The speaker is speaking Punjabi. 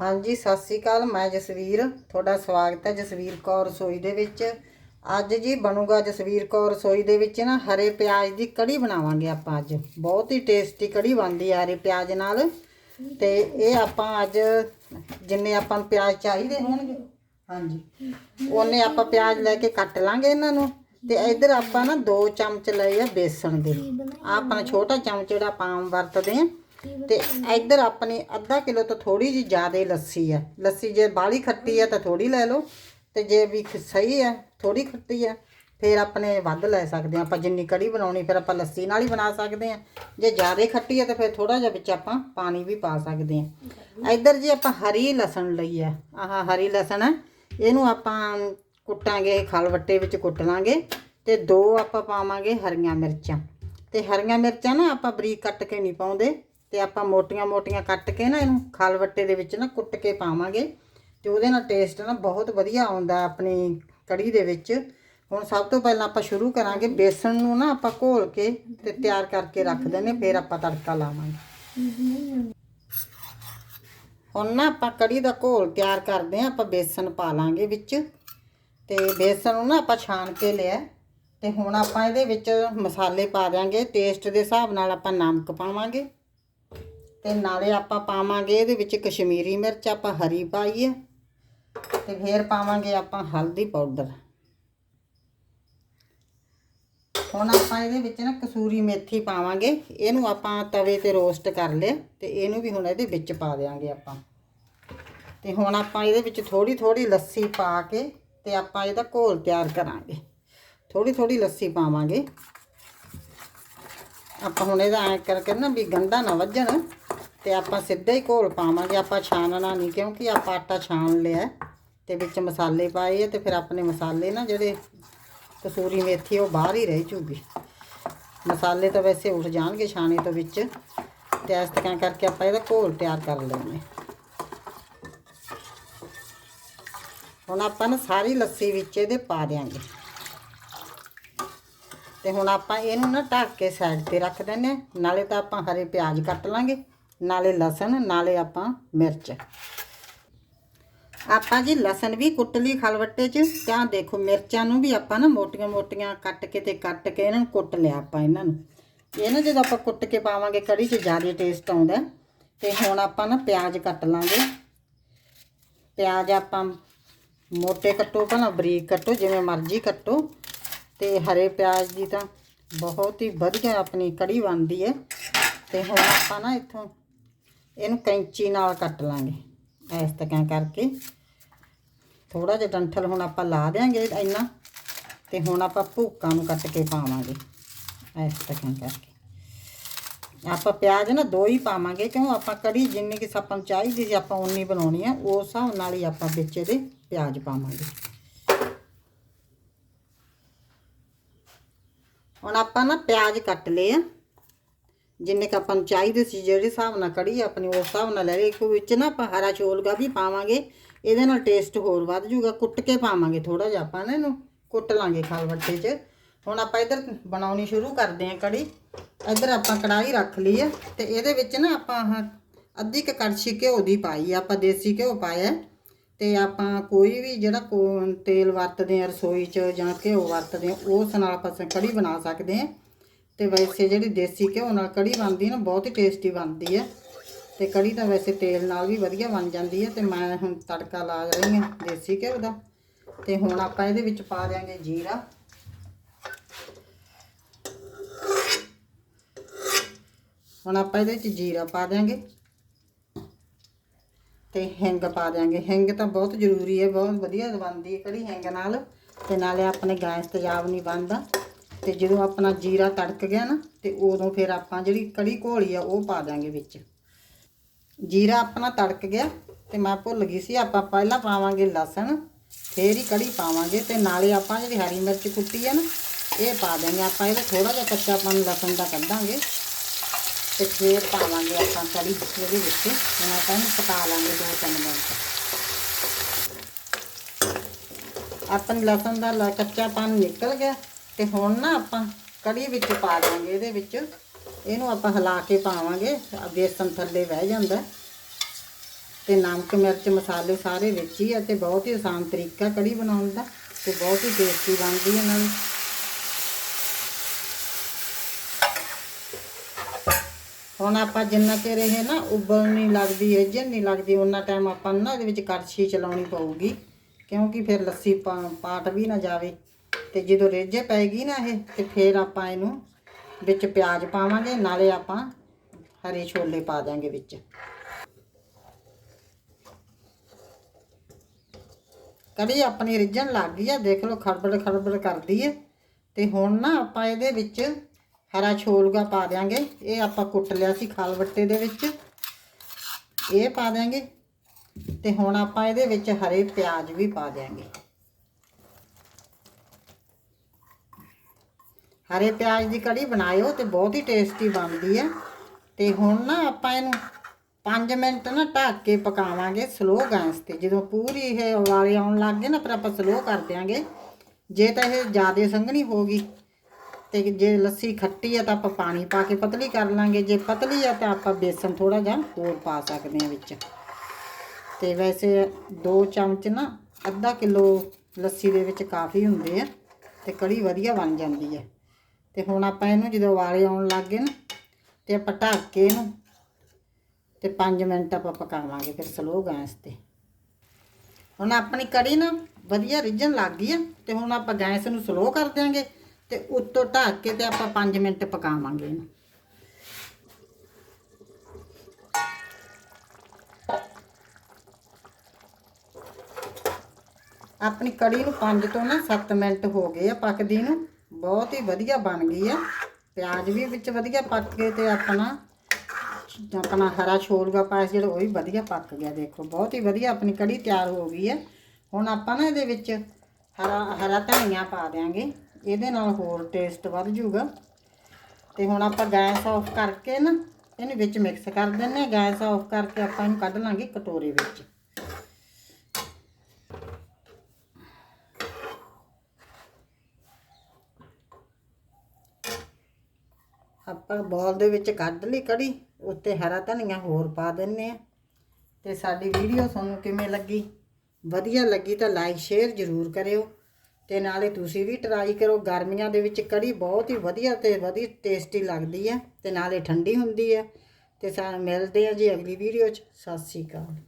ਹਾਂਜੀ, ਸਤਿ ਸ੍ਰੀ ਅਕਾਲ, ਮੈਂ ਜਸਵੀਰ। ਤੁਹਾਡਾ ਸਵਾਗਤ ਹੈ ਜਸਵੀਰ ਕੌਰ ਰਸੋਈ ਦੇ ਵਿੱਚ। ਅੱਜ ਜੀ ਬਣੂਗਾ ਜਸਵੀਰ ਕੌਰ ਰਸੋਈ ਦੇ ਵਿੱਚ ਨਾ ਹਰੇ ਪਿਆਜ਼ ਦੀ ਕੜੀ ਬਣਾਵਾਂਗੇ ਆਪਾਂ ਅੱਜ। ਬਹੁਤ ਹੀ ਟੇਸਟੀ ਕੜੀ ਬਣਦੀ ਹੈ ਹਰੇ ਪਿਆਜ਼ ਨਾਲ। ਤੇ ਇਹ ਆਪਾਂ ਅੱਜ ਜਿੰਨੇ ਆਪਾਂ ਨੂੰ ਪਿਆਜ਼ ਚਾਹੀਦੇ ਹੋਣਗੇ, ਹਾਂਜੀ, ਉਹਨੇ ਆਪਾਂ ਪਿਆਜ਼ ਲੈ ਕੇ ਕੱਟ ਲਾਂਗੇ ਇਹਨਾਂ ਨੂੰ। ਤੇ ਇੱਧਰ ਆਪਾਂ ਨਾ 2 ਚਮਚ ਲਏ ਆ ਬੇਸਣ ਦੇ। ਆਪਾਂ ਛੋਟਾ ਚਮਚ ਜਿਹੜਾ ਆਪਾਂ ਵਰਤਦੇ ਆ। ਤੇ ਇੱਧਰ ਆਪਣੀ ਅੱਧਾ ਕਿਲੋ ਤੋਂ ਥੋੜੀ ਜੀ ਜ਼ਿਆਦਾ ਲੱਸੀ ਹੈ ਲੱਸੀ ਜੇ ਬਾਲੀ ਖੱਟੀ ਹੈ ਤਾਂ ਥੋੜੀ ਲੈ ਲਓ ਤੇ ਜੇ ਵੀ ਖ- ਸਹੀ ਹੈ ਥੋੜੀ ਖੱਟੀ ਹੈ ਫਿਰ ਆਪਣੇ ਵੱਧ ਲੈ ਸਕਦੇ ਹਾਂ ਆਪਾਂ ਜਿੰਨੀ ਕੜੀ ਬਣਾਉਣੀ, ਫਿਰ ਆਪਾਂ ਲੱਸੀ ਨਾਲ ਹੀ ਬਣਾ ਸਕਦੇ ਹਾਂ ਜੇ ਜ਼ਿਆਦਾ ਖੱਟੀ ਹੈ ਤਾਂ ਫਿਰ ਥੋੜਾ ਜਿਹਾ ਵਿੱਚ ਆਪਾਂ ਪਾਣੀ ਵੀ ਪਾ ਸਕਦੇ ਹਾਂ ਇੱਧਰ ਜੀ ਆਪਾਂ ਹਰੀ ਲਸਣ ਲਈ ਹੈ ਆਹ ਹਰੀ ਲਸਣ ਹੈ ਇਹਨੂੰ ਆਪਾਂ ਕੁੱਟਾਂਗੇ, ਖਲਵੱਟੇ ਵਿੱਚ ਕੁੱਟ ਲਾਂਗੇ ਤੇ ਦੋ ਆਪਾਂ ਪਾਵਾਂਗੇ ਹਰੀਆਂ ਮਿਰਚਾਂ। ਤੇ ਹਰੀਆਂ ਮਿਰਚਾਂ ਨਾ ਆਪਾਂ ਬਰੀਕ ਕੱਟ ਕੇ ਨਹੀਂ ਪਾਉਂਦੇ। ਤੇ ਆਪਾਂ ਮੋਟੀਆਂ-ਮੋਟੀਆਂ ਕੱਟ ਕੇ ਨਾ ਇਹਨੂੰ ਖਲਵੱਟੇ ਦੇ ਵਿੱਚ ਨਾ ਕੁੱਟ ਕੇ ਪਾਵਾਂਗੇ ਤੇ ਉਹਦੇ ਨਾਲ ਟੇਸਟ ਨਾ ਬਹੁਤ ਵਧੀਆ ਆਉਂਦਾ ਆਪਣੀ ਕੜੀ ਦੇ ਵਿੱਚ। ਹੁਣ ਸਭ ਤੋਂ ਪਹਿਲਾਂ ਆਪਾਂ ਸ਼ੁਰੂ ਕਰਾਂਗੇ, ਬੇਸਣ ਨੂੰ ਨਾ ਆਪਾਂ ਘੋਲ ਕੇ ਤੇ ਤਿਆਰ ਕਰਕੇ ਰੱਖ ਦਿੰਦੇ ਫਿਰ ਆਪਾਂ ਤੜਕਾ ਲਾਵਾਂਗੇ। ਹੁਣ ਨਾ ਆਪਾਂ ਕੜੀ ਦਾ ਘੋਲ ਤਿਆਰ ਕਰਦੇ ਆਂ ਆਪਾਂ ਬੇਸਣ ਪਾ ਲਾਂਗੇ ਵਿੱਚ। ਤੇ ਬੇਸਣ ਨੂੰ ਨਾ ਆਪਾਂ ਛਾਣ ਕੇ ਲਿਆ। ਤੇ ਹੁਣ ਆਪਾਂ ਇਹਦੇ ਵਿੱਚ ਮਸਾਲੇ ਪਾ ਦਿਆਂਗੇ ਟੇਸਟ ਦੇ ਹਿਸਾਬ ਨਾਲ ਆਪਾਂ ਨਮਕ ਪਾਵਾਂਗੇ। ਤੇ ਨਾਲੇ ਆਪਾਂ ਪਾਵਾਂਗੇ ਇਹਦੇ ਵਿੱਚ ਕਸ਼ਮੀਰੀ ਮਿਰਚ, ਆਪਾਂ ਹਰੀ ਪਾਈ ਹੈ ਤੇ ਫੇਰ ਪਾਵਾਂਗੇ ਆਪਾਂ ਹਲਦੀ ਪਾਊਡਰ। ਹੁਣ ਆਪਾਂ ਇਹਦੇ ਵਿੱਚ ਨਾ ਕਸੂਰੀ ਮੇਥੀ ਪਾਵਾਂਗੇ। ਇਹਨੂੰ ਆਪਾਂ ਤਵੇ ਤੇ ਰੋਸਟ ਕਰ ਲਿਆ ਤੇ ਇਹਨੂੰ ਵੀ ਹੁਣ ਇਹਦੇ ਵਿੱਚ ਪਾ ਦੇਾਂਗੇ ਆਪਾਂ। ਤੇ ਹੁਣ ਆਪਾਂ ਇਹਦੇ ਵਿੱਚ ਥੋੜੀ ਥੋੜੀ ਲੱਸੀ ਪਾ ਕੇ ਤੇ ਆਪਾਂ ਇਹਦਾ ਘੋਲ ਤਿਆਰ ਕਰਾਂਗੇ। ਥੋੜੀ ਥੋੜੀ ਲੱਸੀ ਪਾਵਾਂਗੇ। ਆਪਾਂ ਹੁਣ ਇਹਦਾ ਐ ਕਰਕੇ ਨਾ ਵੀ ਗੰਢਾ ਨਾ ਵੱਜਣ। ਤੇ ਆਪਾਂ ਸਿੱਧਾ ਹੀ ਘੋਲ ਪਾਵਾਂਗੇ, ਆਪਾਂ ਛਾਨਣਾ ਨਹੀਂ, ਕਿਉਂਕਿ ਆਪਾਂ ਆਟਾ ਛਾਣ ਲਿਆ ਹੈ ਤੇ ਵਿੱਚ ਮਸਾਲੇ ਪਾਏ ਆ ਤੇ ਫਿਰ ਆਪਣੇ ਮਸਾਲੇ ਨਾ ਜਿਹੜੇ ਕਸੂਰੀ ਮੇਥੀ ਉਹ ਬਾਹਰ ਹੀ ਰਹਿ ਜੂਗੀ। ਮਸਾਲੇ ਤਾਂ ਵੈਸੇ ਉੱਠ ਜਾਣਗੇ ਛਾਣੇ ਤੋਂ ਵਿੱਚ, ਤੇ ਇਸ ਤਰ੍ਹਾਂ ਕਰਕੇ ਆਪਾਂ ਇਹਦਾ ਘੋਲ ਤਿਆਰ ਕਰ ਲੈਂਦੇ ਹੁਣ ਆਪਾਂ ਨਾ ਸਾਰੀ ਲੱਸੀ ਵਿੱਚ ਇਹਦੇ ਪਾ ਦਿਆਂਗੇ। ਤੇ ਹੁਣ ਆਪਾਂ ਇਹਨੂੰ ਨਾ ਢੱਕ ਕੇ ਸਾਈਡ ਤੇ ਰੱਖ ਦਿੰਨੇ ਹਾਂ। ਨਾਲੇ ਤਾਂ ਆਪਾਂ ਹਰੇ ਪਿਆਜ਼ ਕੱਟ ਲਾਂਗੇ। ਨਾਲੇ ਲਸਣ, ਨਾਲੇ ਆਪਾਂ ਮਿਰਚ। ਆਪਾਂ ਜੀ ਲਸਣ ਵੀ ਕੁੱਟ ਲਈ ਖਲਵੱਟੇ 'ਚ। ਤਾਂ ਦੇਖੋ, ਮਿਰਚਾਂ ਨੂੰ ਵੀ ਆਪਾਂ ਨਾ ਮੋਟੀਆਂ-ਮੋਟੀਆਂ ਕੱਟ ਕੇ ਤੇ ਕੱਟ ਕੇ ਇਹਨਾਂ ਨੂੰ ਕੁੱਟ ਲਿਆ ਆਪਾਂ ਇਹਨਾਂ ਨੂੰ। ਇਹ ਨਾ ਜਦੋਂ ਆਪਾਂ ਕੁੱਟ ਕੇ ਪਾਵਾਂਗੇ, ਕੜੀ 'ਚ ਜ਼ਿਆਦਾ ਟੇਸਟ ਆਉਂਦਾ। ਤੇ ਹੁਣ ਆਪਾਂ ਨਾ ਪਿਆਜ਼ ਕੱਟ ਲਾਂਗੇ। ਪਿਆਜ਼ ਆਪਾਂ ਮੋਟੇ ਕੱਟੋ, ਭਲਾ ਬਰੀਕ ਕੱਟੋ, ਜਿਵੇਂ ਮਰਜ਼ੀ ਕੱਟੋ। ਤੇ ਹਰੇ ਪਿਆਜ਼ ਦੀ ਤਾਂ ਬਹੁਤ ਹੀ ਵਧੀਆ ਆਪਣੀ ਕੜੀ ਬਣਦੀ ਹੈ ਤੇ ਹੁਣ ਆਪਾਂ ਨਾ ਇੱਥੋਂ ਇਹਨੂੰ ਕੈਂਚੀ ਨਾਲ ਕੱਟ ਲਾਂਗੇ। ਇਸ ਤਰ੍ਹਾਂ ਕਰਕੇ। ਥੋੜਾ ਜਿਹਾ ਡੰਠਲ ਹੁਣ ਆਪਾਂ ਲਾ ਦੇਾਂਗੇ ਇੰਨਾ, ਤੇ ਹੁਣ ਆਪਾਂ ਭੂਕਾਂ ਨੂੰ ਕੱਟ ਕੇ ਪਾਵਾਂਗੇ। ਇਸ ਤਰ੍ਹਾਂ ਕਰਕੇ। ਆਪਾਂ ਪਿਆਜ਼ ਨਾ ਦੋ ਹੀ ਪਾਵਾਂਗੇ, ਕਿਉਂ ਆਪਾਂ ਕੜੀ ਜਿੰਨੀ ਕਿ ਆਪਾਂ ਨੂੰ ਚਾਹੀਦੀ ਸੀ ਆਪਾਂ ਉਨੀ ਬਣਾਉਣੀ ਆ, ਉਸ ਹਿਸਾਬ ਨਾਲ ਹੀ ਆਪਾਂ ਵਿੱਚ ਇਹਦੇ ਪਿਆਜ਼ ਪਾਵਾਂਗੇ। ਹੁਣ ਆਪਾਂ ਨਾ ਪਿਆਜ਼ ਕੱਟ ਲਏ ਆ। ਜਿੰਨੇ ਕ ਆਪਾਂ ਨੂੰ ਚਾਹੀਦੇ ਸੀ, ਜਿਹੜੇ ਹਿਸਾਬ ਨਾਲ ਕੜੀ ਆਪਣੀ, ਉਸ ਹਿਸਾਬ ਨਾਲ ਲੈ ਲਈ ਇੱਕ ਵਿੱਚ ਨਾ ਆਪਾਂ ਹਰਾ ਛੋਲਗਾ ਵੀ ਪਾਵਾਂਗੇ, ਇਹਦੇ ਨਾਲ ਟੇਸਟ ਹੋਰ ਵੱਧ ਜੂਗਾ। ਕੁੱਟ ਕੇ ਪਾਵਾਂਗੇ ਥੋੜਾ ਜਿਹਾ ਆਪਾਂ ਨਾ ਇਹਨੂੰ, ਕੁੱਟ ਲਾਂਗੇ ਖਲਵੱਟੇ 'ਚ। ਹੁਣ ਆਪਾਂ ਇਧਰ ਬਣਾਉਣੀ ਸ਼ੁਰੂ ਕਰਦੇ ਹਾਂ ਕੜੀ ਇਧਰ ਆਪਾਂ ਕੜਾਈ ਰੱਖ ਲਈ ਹੈ ਤੇ ਇਹਦੇ ਵਿੱਚ ਨਾ ਆਪਾਂ ਆਹ ਅੱਧੀ ਕ ਕੜਛੀ ਘਿਓ ਦੀ ਪਾਈ ਆ, ਆਪਾਂ ਦੇਸੀ ਘਿਓ ਪਾਇਆ। ਤੇ ਆਪਾਂ ਕੋਈ ਵੀ ਜਿਹੜਾ ਕੋ- ਤੇਲ ਵਰਤਦੇ ਆ ਰਸੋਈ 'ਚ ਜਾਂ ਘਿਓ ਵਰਤਦੇ ਆ, ਉਸ ਨਾਲ ਆਪਾਂ ਸ- ਕੜੀ ਬਣਾ ਸਕਦੇ ਆ ਤੇ ਵੈਸੇ ਜਿਹੜੀ ਦੇਸੀ ਘਿਓ ਨਾਲ ਕੜੀ ਬਣਦੀ ਨਾ, ਬਹੁਤ ਹੀ ਟੇਸਟੀ ਬਣਦੀ ਹੈ। ਤੇ ਕੜੀ ਤਾਂ ਵੈਸੇ ਤੇਲ ਨਾਲ ਵੀ ਵਧੀਆ ਬਣ ਜਾਂਦੀ ਹੈ ਤੇ ਮੈਂ ਹੁਣ ਤੜਕਾ ਲਾ ਰਹੀ ਹਾਂ ਦੇਸੀ ਘਿਓ ਦਾ। ਤੇ ਹੁਣ ਆਪਾਂ ਇਹਦੇ ਵਿੱਚ ਪਾ ਦਿਆਂਗੇ ਜੀਰਾ। ਹੁਣ ਆਪਾਂ ਇਹਦੇ ਵਿੱਚ ਜੀਰਾ ਪਾ ਦਿਆਂਗੇ। ਤੇ ਹਿੰਗ ਪਾ ਦਿਆਂਗੇ। ਹਿੰਗ ਤਾਂ ਬਹੁਤ ਜ਼ਰੂਰੀ ਹੈ, ਬਹੁਤ ਵਧੀਆ ਬਣਦੀ ਹੈ ਕੜੀ ਹਿੰਗ ਨਾਲ। ਤੇ ਨਾਲੇ ਆਪਣੇ ਗੈਸ ਤੇਜ਼ਾਬ ਨਹੀਂ ਬਣਦਾ। ਤੇ ਜਦੋਂ ਆਪਣਾ ਜੀਰਾ ਤੜਕ ਗਿਆ ਨਾ, ਤੇ ਉਦੋਂ ਫਿਰ ਆਪਾਂ ਜਿਹੜੀ ਕੜੀ ਘੋਲੀ ਆ, ਉਹ ਪਾ ਦਿਆਂਗੇ ਵਿੱਚ। ਜੀਰਾ ਆਪਣਾ ਤੜਕ ਗਿਆ, ਤੇ ਮੈਂ ਭੁੱਲ ਗਈ ਸੀ, ਆਪਾਂ ਪਹਿਲਾਂ ਪਾਵਾਂਗੇ ਲਸਣ, ਫੇਰ ਹੀ ਕੜੀ ਪਾਵਾਂਗੇ, ਤੇ ਨਾਲੇ ਆਪਾਂ ਜਿਹੜੀ ਹਰੀ ਮਿਰਚ ਕੁੱਟੀ ਆ ਨਾ, ਇਹ ਪਾ ਦੇਂਗੇ ਆਪਾਂ, ਇਹਦਾ ਥੋੜਾ ਜਿਹਾ ਕੱਚਾਪਨ ਲਸਣ ਦਾ ਕੱਢਾਂਗੇ। ਤੇ ਫੇਰ ਪਾਵਾਂਗੇ ਆਪਾਂ ਕੜੀ ਇਹਦੇ ਵਿੱਚ, ਹੁਣ ਆਪਾਂ ਇਹਨੂੰ ਪਕਾ ਲਾਂਗੇ ਦੋ ਤਿੰਨ ਮਿੰਟ ਆਪਾਂ ਲਸਣ ਦਾ ਲ- ਕੱਚਾਪਨ ਨਿਕਲ ਗਿਆ। ਤੇ ਹੁਣ ਨਾ ਆਪਾਂ ਕੜੀ ਵਿੱਚ ਪਾ ਦਾਂਗੇ ਇਹਦੇ ਵਿੱਚ। ਇਹਨੂੰ ਆਪਾਂ ਹਿਲਾ ਕੇ ਪਾਵਾਂਗੇ ਬੇਸਨ ਥੱਲੇ ਬਹਿ ਜਾਂਦਾ। ਤੇ ਨਮਕ, ਮਿਰਚ, ਮਸਾਲੇ ਸਾਰੇ ਵਿੱਚ ਹੀ ਆ ਤੇ ਬਹੁਤ ਹੀ ਆਸਾਨ ਤਰੀਕਾ ਕੜੀ ਬਣਾਉਣ ਦਾ ਤੇ ਬਹੁਤ ਹੀ ਟੇਸਟੀ ਬਣਦੀ ਹੈ ਨਾਲ ਹੁਣ ਆਪਾਂ ਜਿੰਨਾ ਚਿਰ ਇਹ ਨਾ ਉਬਲ ਨਹੀਂ ਲੱਗਦੀ ਏਜਨ ਨਹੀਂ ਲੱਗਦੀ ਉਹਨਾਂ ਟਾਈਮ ਆਪਾਂ ਨੂੰ ਨਾ ਇਹਦੇ ਵਿੱਚ ਕੜਛੀ ਚਲਾਉਣੀ ਪਊਗੀ। ਕਿਉਂਕਿ ਫਿਰ ਲੱਸੀ ਪਾ- ਪਾਟ ਵੀ ਨਾ ਜਾਵੇ। ਤੇ ਜਦੋਂ ਰੇਜੇ ਪੈਗੀ ਨਾ ਇਹ, ਤੇ ਫਿਰ ਆਪਾਂ ਇਹਨੂੰ ਵਿੱਚ ਪਿਆਜ਼ ਪਾਵਾਂਗੇ, ਨਾਲੇ ਆਪਾਂ ਹਰੇ ਛੋਲੇ ਪਾ ਦਾਂਗੇ ਵਿੱਚ। ਕੜੀ ਆਪਣੀ ਰਿੱਝਣ ਲੱਗ ਗਈ ਆ, ਦੇਖ ਲਓ ਖੜਬੜ ਖੜਬੜ ਕਰਦੀ ਹੈ ਤੇ ਹੁਣ ਨਾ ਆਪਾਂ ਇਹਦੇ ਵਿੱਚ ਹਰਾ ਛੋਲਗਾ ਪਾ ਦਿਆਂਗੇ। ਇਹ ਆਪਾਂ ਕੁੱਟ ਲਿਆ ਸੀ ਖਾਲਵੱਟੇ ਦੇ ਵਿੱਚ। ਇਹ ਪਾ ਦਿਆਂਗੇ। ਤੇ ਹੁਣ ਆਪਾਂ ਇਹਦੇ ਵਿੱਚ ਹਰੇ ਪਿਆਜ਼ ਵੀ ਪਾ ਦਿਆਂਗੇ। ਹਰੇ ਪਿਆਜ਼ ਦੀ ਕੜੀ ਬਣਾਇਓ ਤੇ ਬਹੁਤ ਹੀ ਟੇਸਟੀ ਬਣਦੀ ਹੈ। ਤੇ ਹੁਣ ਨਾ ਆਪਾਂ ਇਹਨੂੰ 5 ਮਿੰਟ ਨਾ ਢੱਕ ਕੇ ਪਕਾਵਾਂਗੇ ਸਲੋ ਗੈਸ ਤੇ। ਜਦੋਂ ਪੂਰੀ ਇਹ ਉਬਾਲੇ ਆਉਣ ਲੱਗ ਗਏ ਨਾ, ਫਿਰ ਆਪਾਂ ਸਲੋ ਕਰ ਦਿਆਂਗੇ। ਜੇ ਤਾਂ ਇਹ ਜ਼ਿਆਦਾ ਸੰਘਣੀ ਹੋ ਗਈ ਤੇ ਜੇ ਲੱਸੀ ਖੱਟੀ ਆ ਤਾਂ ਆਪਾਂ ਪਾਣੀ ਪਾ ਕੇ ਪਤਲੀ ਕਰ ਲਾਂਗੇ। ਜੇ ਪਤਲੀ ਆ ਤਾਂ ਆਪਾਂ ਬੇਸਨ ਥੋੜਾ ਜਿਹਾ ਹੋਰ ਪਾ ਸਕਦੇ ਹਾਂ ਵਿੱਚ। ਤੇ ਵੈਸੇ 2 ਚਮਚ ਨਾ ਅੱਧਾ ਕਿਲੋ ਲੱਸੀ ਦੇ ਵਿੱਚ ਕਾਫੀ ਹੁੰਦੇ ਆ ਤੇ ਕੜੀ ਵਧੀਆ ਬਣ ਜਾਂਦੀ ਹੈ। ਤੇ ਹੁਣ ਆਪਾਂ ਇਹਨੂੰ ਜਦੋਂ ਉਬਾਲੇ ਆਉਣ ਲੱਗ ਗਏ ਨਾ, ਤੇ ਆਪਾਂ ਢੱਕ ਕੇ ਇਹਨੂੰ, ਤੇ 5 ਮਿੰਟ ਆਪਾਂ ਪਕਾਵਾਂਗੇ ਫਿਰ ਸਲੋ ਗੈਸ ਤੇ। ਹੁਣ ਆਪਣੀ ਕੜੀ ਨਾ ਵਧੀਆ ਰਿੱਝਣ ਲੱਗ ਗਈ ਆ, ਤੇ ਹੁਣ ਆਪਾਂ ਗੈਸ ਨੂੰ ਸਲੋ ਕਰ ਦਿਆਂਗੇ, ਤੇ ਉੱਤੋਂ ਢੱਕ ਕੇ ਤੇ ਆਪਾਂ 5 ਮਿੰਟ ਪਕਾਵਾਂਗੇ ਇਹਨੂੰ। ਆਪਣੀ ਕੜੀ ਨੂੰ 5 ਤੋਂ ਨਾ 7 ਮਿੰਟ ਹੋ ਗਏ ਆ ਪੱਕਦੀ ਨੂੰ ਬਹੁਤ ਹੀ ਵਧੀਆ ਬਣ ਗਈ ਆ। ਪਿਆਜ਼ ਵੀ ਵਿੱਚ ਵਧੀਆ ਪੱਕ ਗਏ ਤੇ ਆਪਣਾ ਆਪਣਾ ਹਰਾ ਛੋਲਗਾ ਪਾਇਆ ਜਿਹੜਾ ਉਹ ਵੀ ਵਧੀਆ ਪੱਕ ਗਿਆ, ਦੇਖੋ। ਬਹੁਤ ਹੀ ਵਧੀਆ ਆਪਣੀ ਕੜੀ ਤਿਆਰ ਹੋ ਗਈ ਹੈ ਹੁਣ ਆਪਾਂ ਨਾ ਇਹਦੇ ਵਿੱਚ ਹਰਾ ਹਰਾ ਧਨੀਆ ਪਾ ਦਿਆਂਗੇ। ਇਹਦੇ ਨਾਲ ਹੋਰ ਟੇਸਟ ਵੱਧ ਜਾਊਗਾ ਤੇ ਹੁਣ ਆਪਾਂ ਗੈਸ ਆਫ ਕਰਕੇ ਨਾ ਇਹਨੂੰ ਵਿੱਚ ਮਿਕਸ ਕਰ ਦਿੰਨੇ ਆ। ਗੈਸ ਆਫ ਕਰਕੇ ਆਪਾਂ ਇਹਨੂੰ ਕੱਢ ਲਾਂਗੇ ਕਟੋਰੇ ਵਿੱਚ। ਆਪਾਂ ਬੌਲ ਦੇ ਵਿੱਚ ਕੱਢ ਲਈ ਕੜੀ, ਉੱਤੇ ਹਰਾ ਧਨੀਆ ਹੋਰ ਪਾ ਦਿੰਨੇ ਆ ਤੇ ਸਾਡੀ ਵੀਡੀਓ ਤੁਹਾਨੂੰ ਕਿਵੇਂ ਲੱਗੀ? ਵਧੀਆ ਲੱਗੀ ਤਾਂ ਲਾਈਕ ਸ਼ੇਅਰ ਜ਼ਰੂਰ ਕਰਿਓ। ਤੇ ਨਾਲੇ ਤੁਸੀਂ ਵੀ ਟਰਾਈ ਕਰੋ, ਗਰਮੀਆਂ ਦੇ ਵਿੱਚ ਕੜੀ ਬਹੁਤ ਹੀ ਵਧੀਆ ਤੇ ਵਧੀਆ ਟੇਸਟੀ ਲੱਗਦੀ ਹੈ ਤੇ ਨਾਲੇ ਠੰਡੀ ਹੁੰਦੀ ਹੈ। ਤੇ ਸਾਨੂੰ ਮਿਲਦੇ ਆ ਜੀ ਅਗਲੀ ਵੀਡੀਓ 'ਚ। ਸਤਿ ਸ਼੍ਰੀ ਅਕਾਲ।